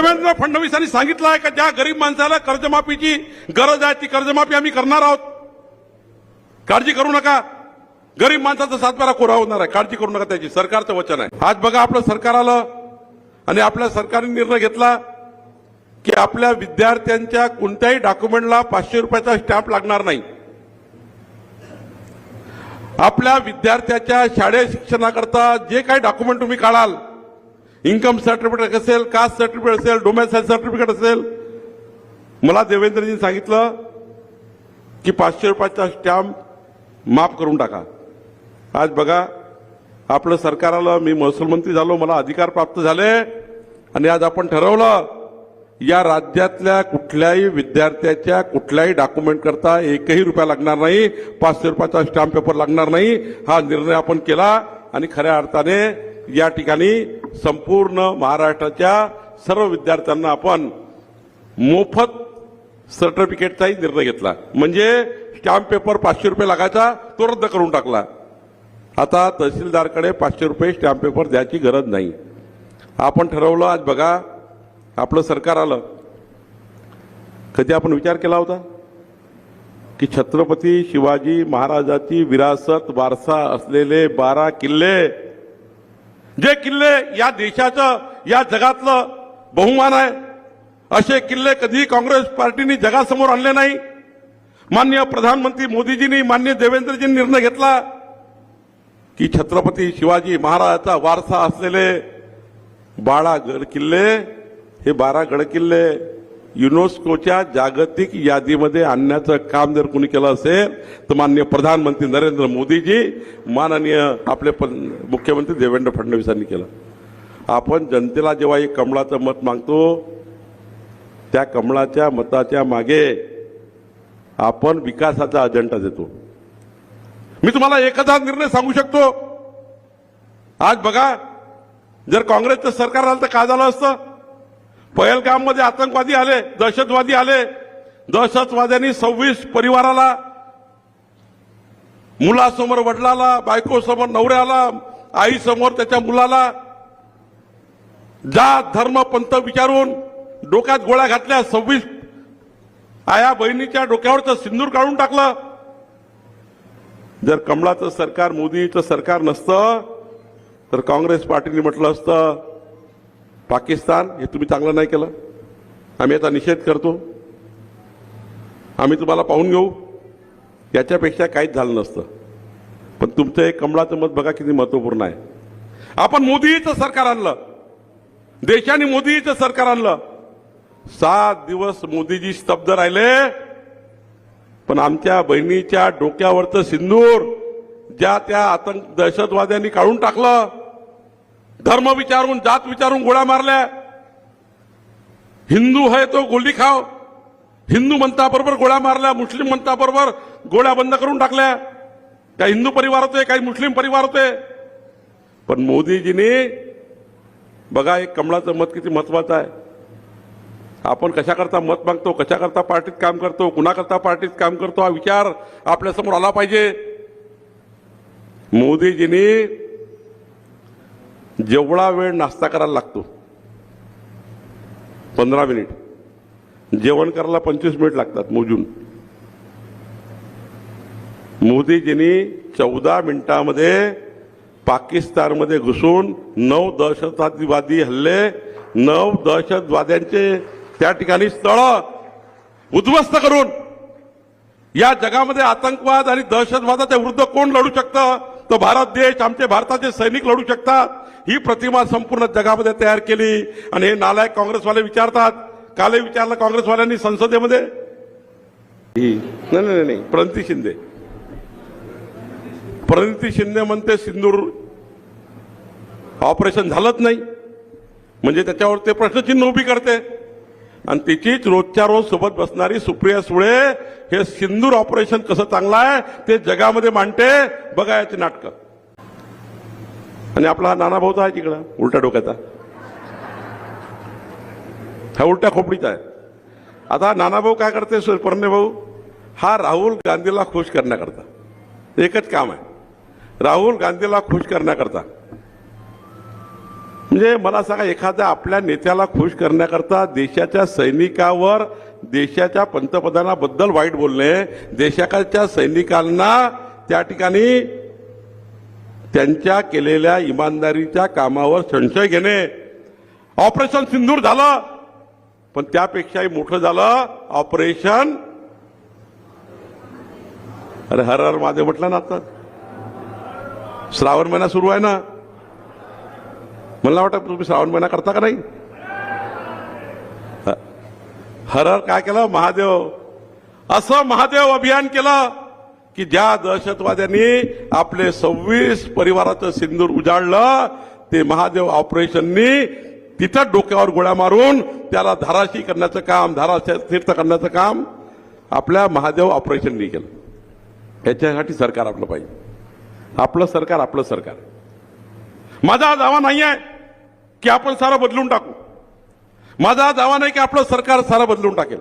देवेंद्र फडणवीसांनी सांगितलं आहे का ज्या गरीब माणसाला कर्जमाफीची गरज आहे ती कर्जमाफी आम्ही करणार आहोत. काळजी करू नका. गरीब माणसाचा सातबारा कोरा होणार आहे. काळजी करू नका त्याची. सरकारचं वचन आहे. आज बघा आपलं सरकार आलं आणि आपल्या सरकारने निर्णय घेतला की आपल्या विद्यार्थ्यांच्या कोणत्याही डॉक्युमेंटला पाचशे रुपयाचा स्टॅम्प लागणार नाही. आपल्या विद्यार्थ्याच्या शालेय शिक्षणाकरता जे काही डॉक्युमेंट तुम्ही काढाल इन्कम सर्टिफिकेट असेल कास्ट सर्टिफिकेट असेल डोमेसाईल सर्टिफिकेट असेल. मला देवेंद्रजींनी सांगितलं की पाचशे रुपयाचा स्टॅम्प माफ करून टाका. आज बघा आपलं सरकार आलं मी महसूल मंत्री झालो मला अधिकार प्राप्त झाले आणि आज आपण ठरवलं या राज्यातल्या कुठल्याही विद्यार्थ्याच्या कुठल्याही डॉक्युमेंट करता एकही रुपया लागणार नाही पाचशे रुपयाचा स्टॅम्प पेपर लागणार नाही. हा निर्णय आपण केला आणि खऱ्या अर्थाने या ठिकाणी संपूर्ण महाराष्ट्राच्या सर्व विद्यार्थ्यांना आपण मोफत सर्टिफिकेटचाही निर्णय घेतला. म्हणजे स्टॅम्प पेपर पाचशे रुपये लागायचा तो रद्द करून टाकला. आता तहसीलदारकडे पाचशे रुपये स्टॅम्प पेपर द्यायची गरज नाही. आपण ठरवलं आज बघा आपलं सरकार आलं. कधी आपण विचार केला होता? की छत्रपती शिवाजी महाराजाची विरासत वारसा असलेले बारा किल्ले जे किल्ले या देशाचं या जगातलं बहुमान आहे असे किल्ले कधीही काँग्रेस पार्टीने जगासमोर आणले नाही. मान्य प्रधानमंत्री मोदीजींनी मान्य देवेंद्रजींनी निर्णय घेतला की छत्रपती शिवाजी महाराजाचा वारसा असलेले बाळागड किल्ले हे बारा गड किल्ले युनेस्कोच्या जागतिक यादीमध्ये आणण्याचं काम जर कोणी केलं असेल तर माननीय प्रधानमंत्री नरेंद्र मोदीजी माननीय आपले मुख्यमंत्री देवेंद्र फडणवीसांनी केलं. आपण जनतेला जेव्हा एक कमळाचं मत मागतो त्या कमळाच्या मताच्या मागे आपण विकासाचा अजेंडा देतो. मी तुम्हाला एकदा निर्णय सांगू शकतो. आज बघा जर काँग्रेसचं सरकार आलं तर काय झालं असतं? पहलगाममध्ये आतंकवादी आले दहशतवादी आले. दहशतवाद्यांनी सव्वीस परिवाराला मुलासमोर वडिलाला बायकोसमोर नवऱ्याला आईसमोर त्याच्या मुलाला जात धर्म पंथ विचारून डोक्यात गोळ्या घातल्या सव्वीस आया बहिणीच्या डोक्यावरचं सिंदूर काढून टाकलं. जर कमळाचं सरकार मोदीचं सरकार नसतं तर काँग्रेस पार्टीने म्हटलं असतं पाकिस्तान हे तुम्ही चांगलं नाही केलं. आम्ही याचा निषेध करतो. आम्ही तुम्हाला पाहून घेऊ. याच्यापेक्षा काहीच झालं नसतं. पण तुमचं एक कमळाचं मत बघा किती महत्त्वपूर्ण आहे. आपण मोदीचं सरकार आणलं. देशाने मोदीचं सरकार आणलं. सात दिवस मोदीजी स्तब्ध राहिले. पण आमच्या बहिणीच्या डोक्यावरचं सिंदूर ज्या त्या आतंक दहशतवाद्यांनी काढून टाकलं. धर्म विचारून जात विचारून गोळ्या मारल्या. हिंदू है तो गोली खाव हिंदू म्हणताबरोबर गोळ्या मारल्या मुस्लिम म्हणताबरोबर गोळ्या बंद करून टाकल्या. काही हिंदू परिवार होते काही मुस्लिम परिवार होते. पण मोदीजीने बघा एक कमळाचं मत किती महत्वाचं आहे. आपण कशाकरता मत मागतो कशाकरता पार्टीत काम करतो कुणाकरता पार्टीत काम करतो हा विचार आपल्यासमोर आला पाहिजे. मोदीजींनी जेवढा वेळ नाश्ता करायला लागतो पंधरा मिनिट. जेवण करायला पंचवीस मिनिट लागतात मोजून. मोदीजींनी चौदा मिनिटामध्ये पाकिस्तानमध्ये घुसून नऊ दहशतवादी हल्ले नऊ दहशतवाद्यांचे त्या ठिकाणी स्थळ उद्ध्वस्त करून या जगामध्ये आतंकवाद आणि दहशतवादाच्या विरुद्ध कोण लढू शकतं? तो भारत देश आमचे भारताचे सैनिक लढू शकतात. ही प्रतिमा संपूर्ण जगामध्ये तयार केली. आणि हे नालायक काँग्रेसवाले विचारतात. कालही विचारलं काँग्रेसवाल्यांनी संसदेमध्ये? ही नाही नाही नाही. प्रणती शिंदे. प्रणिती शिंदे म्हणते सिंदूर ऑपरेशन झालंच नाही. म्हणजे त्याच्यावर ते प्रश्नचिन्ह उभी करते. आणि तिचीच रोजच्या रोज सोबत बसणारी सुप्रिया सुळे हे सिंदूर ऑपरेशन कसं चांगलं आहे ते जगामध्ये मांडते. बघा याचे नाटकं. आणि आपला हा नाना भाऊ आहे तिकडं उलट्या डोक्याचा. हा उलट्या खोपडीचा आहे. आता नाना भाऊ काय करते परणे भाऊ हा राहुल गांधीला खुश करण्याकरता. एकच काम आहे. राहुल गांधीला खुश करण्याकरता. म्हणजे मला सांगा एखाद्या आपल्या नेत्याला खुश करण्याकरता देशाच्या सैनिकावर देशाच्या पंतप्रधानाबद्दल वाईट बोलणे देशाच्या सैनिकांना त्या ठिकाणी त्यांच्या केलेल्या इमानदारीच्या कामावर संशय घेणे. ऑपरेशन सिंदूर झालं पण त्यापेक्षाही मोठं झालं ऑपरेशन. अरे हर हर महादेव म्हटलं ना आता. श्रावण महिना सुरू आहे ना. मला वाटतं तुम्ही श्रावण महिना करता का नाही? हर हर काय केलं? महादेव. असं महादेव अभियान केलं की ज्या दहशतवाद्यांनी आपले सव्वीस परिवाराचं सिंदूर उजाडलं ते महादेव ऑपरेशननी तिथं डोक्यावर गोळ्या मारून त्याला धाराशी करण्याचं काम धाराशी तीर्थ करण्याचं काम आपल्या महादेव ऑपरेशननी केलं. याच्यासाठी सरकार आपलं पाहिजे. आपलं सरकार आपलं सरकार. माझा आज दावा नाही आहे की आपण सारं बदलून टाकू. माझा हा दावा नाही की आपलं सरकार सारं बदलून टाकेल.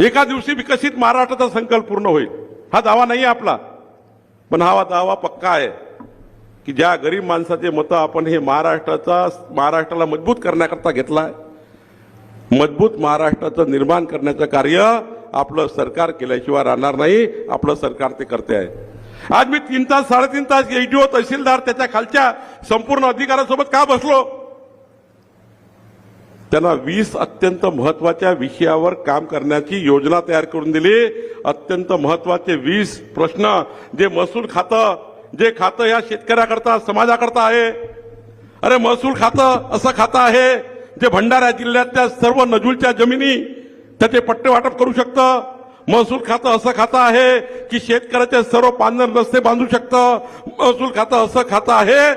एका दिवशी विकसित महाराष्ट्राचा संकल्प पूर्ण होईल. हा दावा नाही आहे आपला. पण हा दावा पक्का आहे की ज्या गरीब माणसाचे मतं आपण हे महाराष्ट्राचा महाराष्ट्राला मजबूत करण्याकरता घेतला आहे मजबूत महाराष्ट्राचं निर्माण करण्याचं कार्य आपलं सरकार केल्याशिवाय राहणार नाही. आपलं सरकार ते करते आहे. आज मी तीन तास साडेतीन तास एडीओ तहसीलदार त्याच्या खालच्या संपूर्ण अधिकाऱ्यासोबत का बसलो? त्यांना वीस अत्यंत महत्त्वाच्या विषयावर काम करण्याची योजना तयार करून दिली. अत्यंत महत्त्वाचे वीस प्रश्न जे महसूल खातं जे खातं या शेतकऱ्याकरता समाजाकरता आहे. अरे महसूल खातं असं खातं आहे जे भंडारा जिल्ह्यातल्या सर्व नजूलच्या जमिनी त्याचे पट्टे वाटप करू शकतं. महसूल खातं असं खातं आहे की शेतकऱ्याचे सर्व पानर रस्ते बांधू शकतं? महसूल खातं असं खातं आहे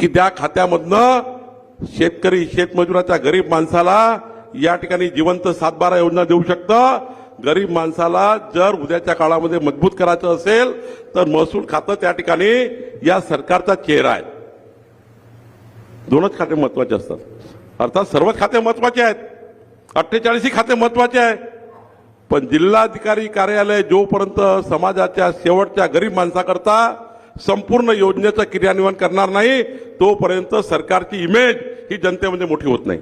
की त्या खात्यामधनं शेतकरी शेतमजुराच्या गरीब माणसाला या ठिकाणी जिवंत सातबारा योजना देऊ शकतं? गरीब माणसाला जर उद्याच्या काळामध्ये मजबूत करायचं असेल तर महसूल खातं त्या ठिकाणी या सरकारचा चेहरा आहे. दोनच खाते महत्त्वाचे असतात. अर्थात सर्वच खाते महत्त्वाचे आहेत. अठ्ठेचाळीसही खाते महत्त्वाचे आहे पण जिल्हाधिकारी कार्यालय जोपर्यंत समाजाच्या शेवटच्या गरीब माणसाकरता संपूर्ण योजनेचं क्रियान्वयन करणार नाही तोपर्यंत सरकारची इमेज ही जनतेमध्ये मोठी होत नाही.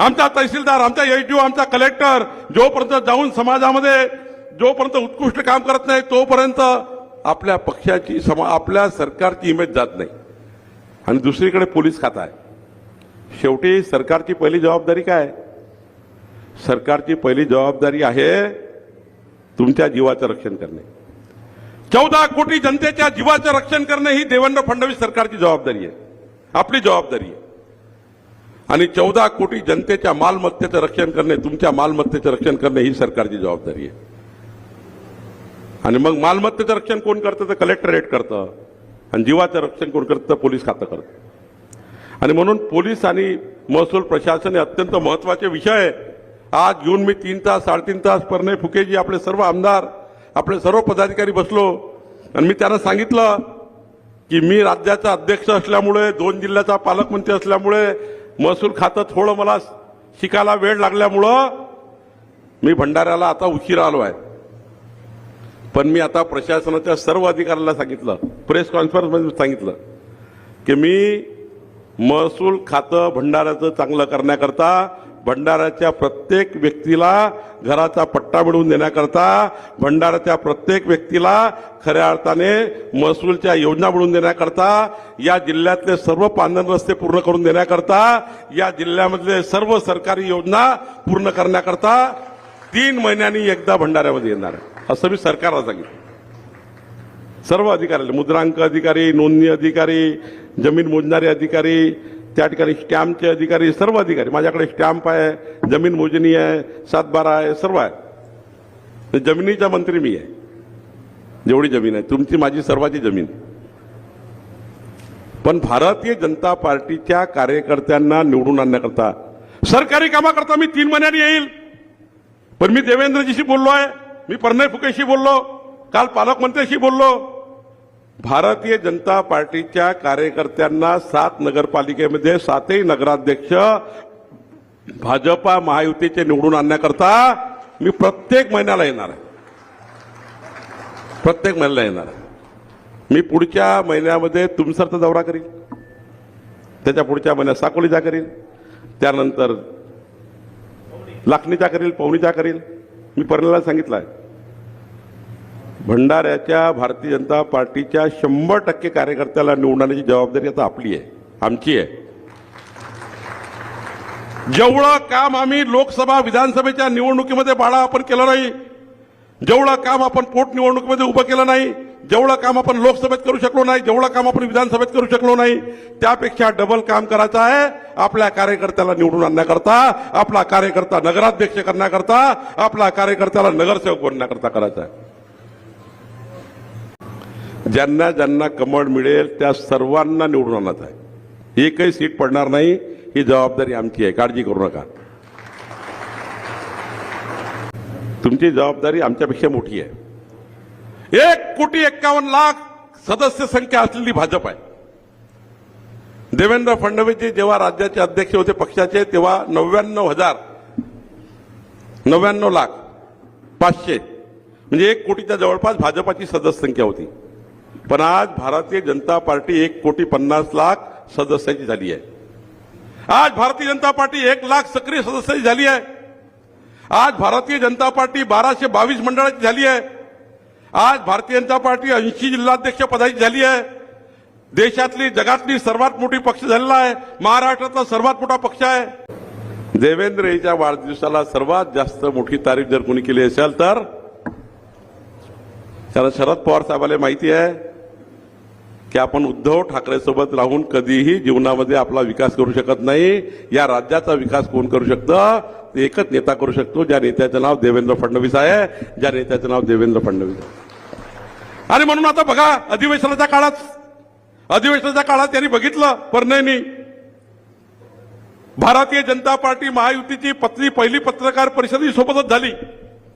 आमचा तहसीलदार आमचा एचडीओ आमचा कलेक्टर जोपर्यंत जाऊन समाजामध्ये जोपर्यंत उत्कृष्ट काम करत नाही तोपर्यंत आपल्या पक्षाची समा आपल्या सरकारची इमेज जात नाही. आणि दुसरीकडे पोलीस खाता आहे शेवटी सरकारची पहिली जबाबदारी काय? आहे? सरकारची पहिली जबाबदारी आहे तुमच्या जीवाचं रक्षण करणे. चौदा कोटी जनतेच्या जीवाचं रक्षण करणे ही देवेंद्र फडणवीस सरकारची जबाबदारी आहे. आपली जबाबदारी आहे. आणि चौदा कोटी जनतेच्या मालमत्तेचं रक्षण करणे तुमच्या मालमत्तेचं रक्षण करणे ही सरकारची जबाबदारी आहे. आणि मग मालमत्तेचं रक्षण कोण करतं? तर कलेक्टरेट करतं. आणि जीवाचं रक्षण कोण करतं? तर पोलीस खातं करतं. आणि म्हणून पोलीस आणि महसूल प्रशासन हे अत्यंत महत्त्वाचे विषय आहे. आज घेऊन मी तीन तास साडेतीन तास परने फुकेजी आपले सर्व आमदार आपले सर्व पदाधिकारी बसलो. आणि मी त्यांना सांगितलं की मी राज्याचा अध्यक्ष असल्यामुळे दोन जिल्ह्याचा पालकमंत्री असल्यामुळे महसूल खातं थोडं मला शिकायला वेळ लागल्यामुळं मी भंडाऱ्याला आता उशिरा आलो आहे. पण मी आता प्रशासनाच्या सर्व अधिकाऱ्यांना सांगितलं प्रेस कॉन्फरन्समध्ये सांगितलं की मी महसूल खातं भंडाऱ्याचं चांगलं करण्याकरता भंडाऱ्याच्या प्रत्येक व्यक्तीला घराचा पट्टा मिळवून देण्याकरता भंडाऱ्याच्या प्रत्येक व्यक्तीला खऱ्या अर्थाने महसूलच्या योजना मिळवून देण्याकरता या जिल्ह्यातले सर्व पांधन रस्ते पूर्ण करून देण्याकरता या जिल्ह्यामधले सर्व सरकारी योजना पूर्ण करण्याकरता तीन महिन्यांनी एकदा भंडाऱ्यामध्ये येणार आहे. असं मी सरकारला सांगितलं. सर्व अधिकारी मुद्रांक अधिकारी नोंदणी अधिकारी जमीन मोजणारे अधिकारी त्या ठिकाणी स्टॅम्पचे अधिकारी सर्व अधिकारी माझ्याकडे स्टॅम्प आहे जमीन मोजणी आहे सातबारा आहे सर्व आहे. जमिनीचा मंत्री मी आहे. जेवढी जमीन आहे तुमची माझी सर्वाची जमीन. पण भारतीय जनता पार्टीच्या कार्यकर्त्यांना निवडून आणण्याकरता सरकारी कामाकरता मी तीन महिन्यांनी येईल. पण मी देवेंद्रजीशी बोललो आहे मी परनय फुकेशी बोललो काल पालकमंत्र्याशी बोललो भारतीय जनता पार्टीच्या कार्यकर्त्यांना सात नगरपालिकेमध्ये सातही नगराध्यक्ष भाजपा महायुतीचे निवडून आणण्याकरता मी प्रत्येक महिन्याला येणार आहे. प्रत्येक महिन्याला येणार आहे. मी पुढच्या महिन्यामध्ये तुमसरचा दौरा करीन. त्याच्या पुढच्या महिन्यात साकोलीचा करीन. त्यानंतर लाखणीचा करील पवनीचा करील. मी परिणाला सांगितलं आहे. भंडाऱ्याच्या भारतीय जनता पार्टीच्या शंभर टक्के कार्यकर्त्याला निवडण्याची जबाबदारी आता आपली आहे आमची आहे. जेवढं काम आम्ही लोकसभा विधानसभेच्या निवडणुकीमध्ये बाळा आपण केलं नाही जेवढं काम आपण पोटनिवडणुकीमध्ये उभं केलं नाही जेवढं काम आपण लोकसभेत करू शकलो नाही जेवढं काम आपण विधानसभेत करू शकलो नाही त्यापेक्षा डबल काम करायचं आहे आपल्या कार्यकर्त्याला निवडून आणण्याकरता आपला कार्यकर्ता नगराध्यक्ष करण्याकरता आपला कार्यकर्त्याला नगरसेवक बनण्याकरता करायचा आहे. ज्यांना ज्यांना कमळ मिळेल त्या सर्वांना निवडून आणायचं आहे. एकही सीट पडणार नाही ही जबाबदारी आमची आहे. काळजी करू नका. तुमची जबाबदारी आमच्यापेक्षा मोठी आहे. एक कोटी एक्कावन्न लाख सदस्य संख्या असलेली भाजप आहे. देवेंद्र फडणवीसजी जेव्हा राज्याचे अध्यक्ष होते पक्षाचे तेव्हा नव्याण्णव हजार नव्याण्णव लाख पाचशे म्हणजे एक कोटीच्या जवळपास भाजपाची सदस्य संख्या होती. पण आज भारतीय जनता पार्टी एक कोटी पन्नास लाख सदस्याची झाली आहे. आज भारतीय जनता पार्टी एक लाख सक्रिय सदस्याची झाली आहे. आज भारतीय जनता पार्टी बाराशे बावीस मंडळाची झाली आहे. आज भारतीय जनता पार्टी ऐंशी जिल्हाध्यक्ष पदाची झाली आहे. देशातली जगातली सर्वात मोठी पक्ष झालेला आहे. महाराष्ट्रातला सर्वात मोठा पक्ष आहे. देवेंद्र यांच्या वाढदिवसाला सर्वात जास्त मोठी तारीफ जर कोणी केली असेल तर त्याला शरद पवार साहेबाला माहिती आहे की आपण उद्धव ठाकरेसोबत राहून कधीही जीवनामध्ये आपला विकास करू शकत नाही. या राज्याचा विकास कोण करू शकतं? ते एकच नेता करू शकतो ज्या नेत्याचं नाव देवेंद्र फडणवीस आहे ज्या नेत्याचं नाव देवेंद्र फडणवीस आहे. आणि म्हणून आता बघा अधिवेशनाच्या काळात अधिवेशनाच्या काळात त्यांनी बघितलं परनयनी भारतीय जनता पार्टी महायुतीची पतली पहिली पत्रकार परिषद ही सोबतच झाली.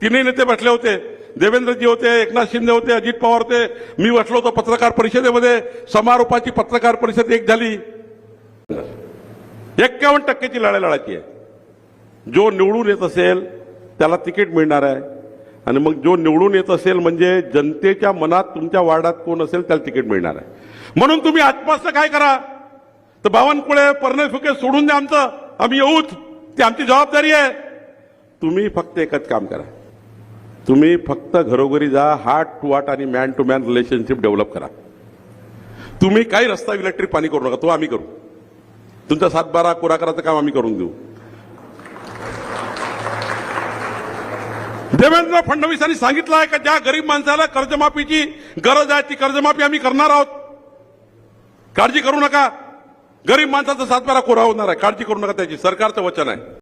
तिन्ही नेते बसले होते. देवेंद्रजी होते एकनाथ शिंदे होते अजित पवार होते. मी बसलो होतो पत्रकार परिषदेमध्ये. समारोपाची पत्रकार परिषद एक झाली. एक्कावन्न टक्क्याची लढाई लढायची आहे. जो निवडून येत असेल त्याला तिकीट मिळणार आहे. आणि मग जो निवडून येत असेल म्हणजे जनतेच्या मनात तुमच्या वार्डात कोण असेल त्याला तिकीट मिळणार आहे. म्हणून तुम्ही आजपासनं काय करा? तर बावनकुळे पर्णे फुके सोडून द्या आमचं. आम्ही येऊच. ती आमची जबाबदारी आहे. तुम्ही फक्त एकच काम करा. तुम्ही फक्त घरोघरी जा हार्ट टू हार्ट आणि man to man relationship develop करा. तुम्ही काही रस्ता इलेक्ट्रिक पाणी करू नका तो आम्ही करू. तुमचा सातबारा कोरा करायचं काम आम्ही करून देऊ. देवेंद्र फडणवीसांनी सांगितलं आहे का ज्या गरीब माणसाला कर्जमाफीची गरज आहे ती कर्जमाफी आम्ही करणार आहोत. काळजी करू नका. गरीब माणसाचा सातबारा कोरा होणार आहे. काळजी करू नका त्याची. सरकारचं वचन आहे.